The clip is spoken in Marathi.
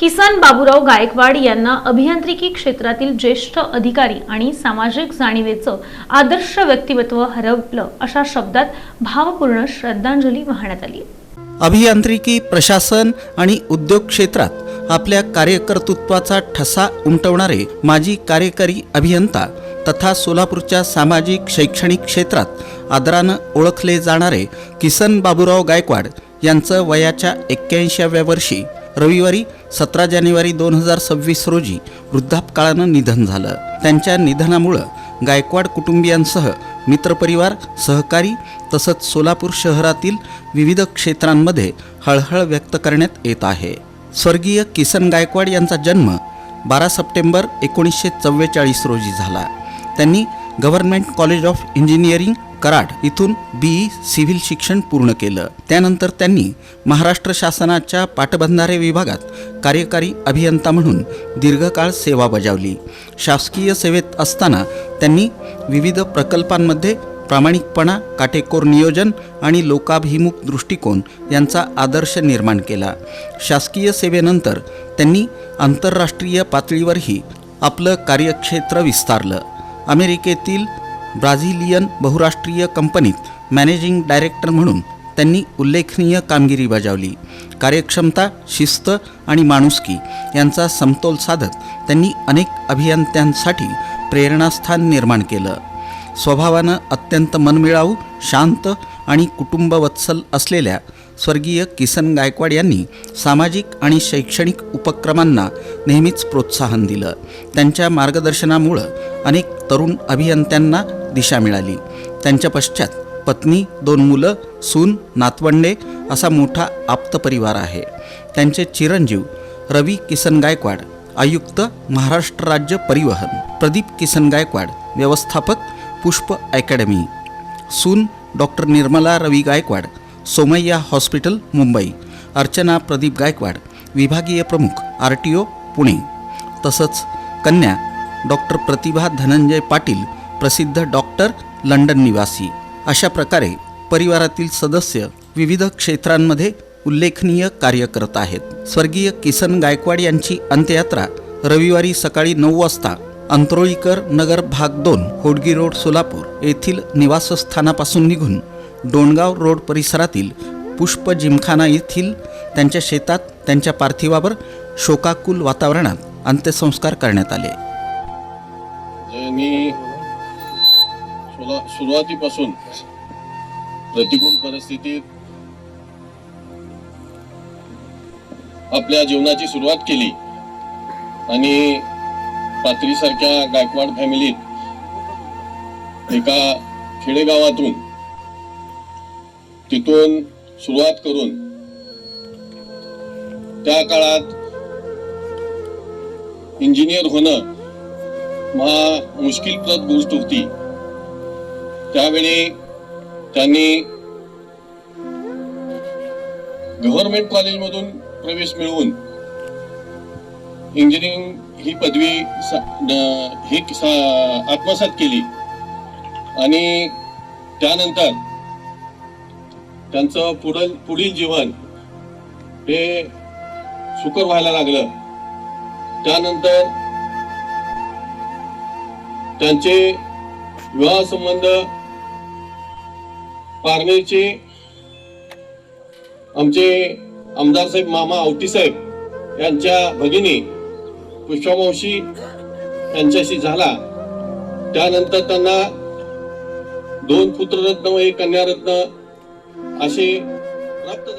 किसन बाबूराव गायकवाड यांना अभियांत्रिकी क्षेत्रातील ज्येष्ठ अधिकारी आणि सामाजिक जाणीवेचं आदर्श व्यक्तिमत्व हरवलं अशा शब्दात भावपूर्ण श्रद्धांजली वाहण्यात आली. अभियांत्रिकी प्रशासन आणि उद्योग क्षेत्रात आपल्या कार्यकर्तृत्वाचा ठसा उमटवणारे माजी कार्यकारी अभियंता तथा सोलापूरच्या सामाजिक शैक्षणिक क्षेत्रात आदरानं ओळखले जाणारे किसन बाबूराव गायकवाड यांचं वयाच्या एक्क्याऐंशीव्या वर्षी रविवारी सतरा जानेवारी दोन हजार सव्वीस रोजी वृद्धापकाळानं निधन झालं. त्यांच्या निधनामुळं गायकवाड कुटुंबियांसह मित्रपरिवार सहकारी तसंच सोलापूर शहरातील विविध क्षेत्रांमध्ये हळहळ व्यक्त करण्यात येत आहे. स्वर्गीय किसन गायकवाड यांचा जन्म बारा सप्टेंबर एकोणीसशे चव्वेचाळीस रोजी झाला. त्यांनी government college of engineering Karad इथून बी सिव्हिल शिक्षण पूर्ण केलं. त्यानंतर त्यांनी महाराष्ट्र शासनाच्या पाटबंधारे विभागात कार्यकारी अभियंता म्हणून दीर्घकाळ सेवा बजावली. शासकीय सेवेत असताना त्यांनी विविध प्रकल्पांमध्ये प्रामाणिकपणा काटेकोर नियोजन आणि लोकाभिमुख दृष्टिकोन यांचा आदर्श निर्माण केला. शासकीय सेवेनंतर त्यांनी आंतरराष्ट्रीय पातळीवरही आपलं कार्यक्षेत्र विस्तारलं. अमेरिकेतील ब्राझिलियन बहुराष्ट्रीय कंपनीत मॅनेजिंग डायरेक्टर म्हणून त्यांनी उल्लेखनीय कामगिरी बजावली. कार्यक्षमता शिस्त आणि माणुसकी यांचा समतोल साधत त्यांनी अनेक अभियंत्यांसाठी प्रेरणास्थान निर्माण केलं. स्वभावानं अत्यंत मनमिळावू शांत आणि कुटुंबवत्सल असलेल्या स्वर्गीय किसन गायकवाड यांनी सामाजिक आणि शैक्षणिक उपक्रमांना नेहमीच प्रोत्साहन दिलं. त्यांच्या मार्गदर्शनामुळं अनेक तरुण अभियंत्यांना दिशा मिळाली. त्यांच्या पश्चात पत्नी दोन मुलं सून नातवंडे असा मोठा आप्त परिवार आहे. त्यांचे चिरंजीव रवी किसन गायकवाड आयुक्त महाराष्ट्र राज्य परिवहन प्रदीप किसन गायकवाड व्यवस्थापक पुष्प अकॅडमी सून डॉक्टर निर्मला रवी गायकवाड सोमय्या हॉस्पिटल मुंबई अर्चना प्रदीप गायकवाड विभागीय प्रमुख आर टी ओ पुणे तसंच कन्या डॉक्टर प्रतिभा धनंजय पाटील प्रसिद्ध डॉक्टर लंडन निवासी. अशा प्रकारे परिवारातील सदस्य विविध क्षेत्रांमध्ये उल्लेखनीय कार्य करत आहेत. स्वर्गीय किसन गायकवाड यांची अंत्ययात्रा रविवारी सकाळी नऊ वाजता अंतरोळीकर नगर भाग दोन होडगी रोड सोलापूर येथील निवासस्थानापासून निघून डोणगाव रोड परिसरातील पुष्प जिमखाना येथील त्यांच्या शेतात त्यांच्या पार्थिवावर शोकाकुल वातावरणात अंत्यसंस्कार करण्यात आले. सुरुवातीपासून प्रतिकूल परिस्थितीत आपल्या जीवनाची सुरुवात केली आणि पात्रीसारख्या गायकवाड फॅमिलीत एका खेडेगावातून तिथून सुरुवात करून त्या काळात इंजिनियर होणं महा मुश्किलप्रद गोष्ट होती. त्यावेळी त्यांनी गव्हर्नमेंट कॉलेजमधून प्रवेश मिळवून इंजिनिअरिंग ही पदवी ही आत्मसात केली. आणि त्यानंतर त्यांचं पुढील पुढील जीवन हे सुकर व्हायला लागलं. त्यानंतर त्यांचे विवाह संबंध पारनेरचे आमचे आमदार साहेब मामा आवटी साहेब यांच्या भगिनी पुष्पामावशी यांच्याशी झाला. त्यानंतर त्यांना दोन पुत्ररत्न व एक कन्यारत्न असे प्राप्त झाले.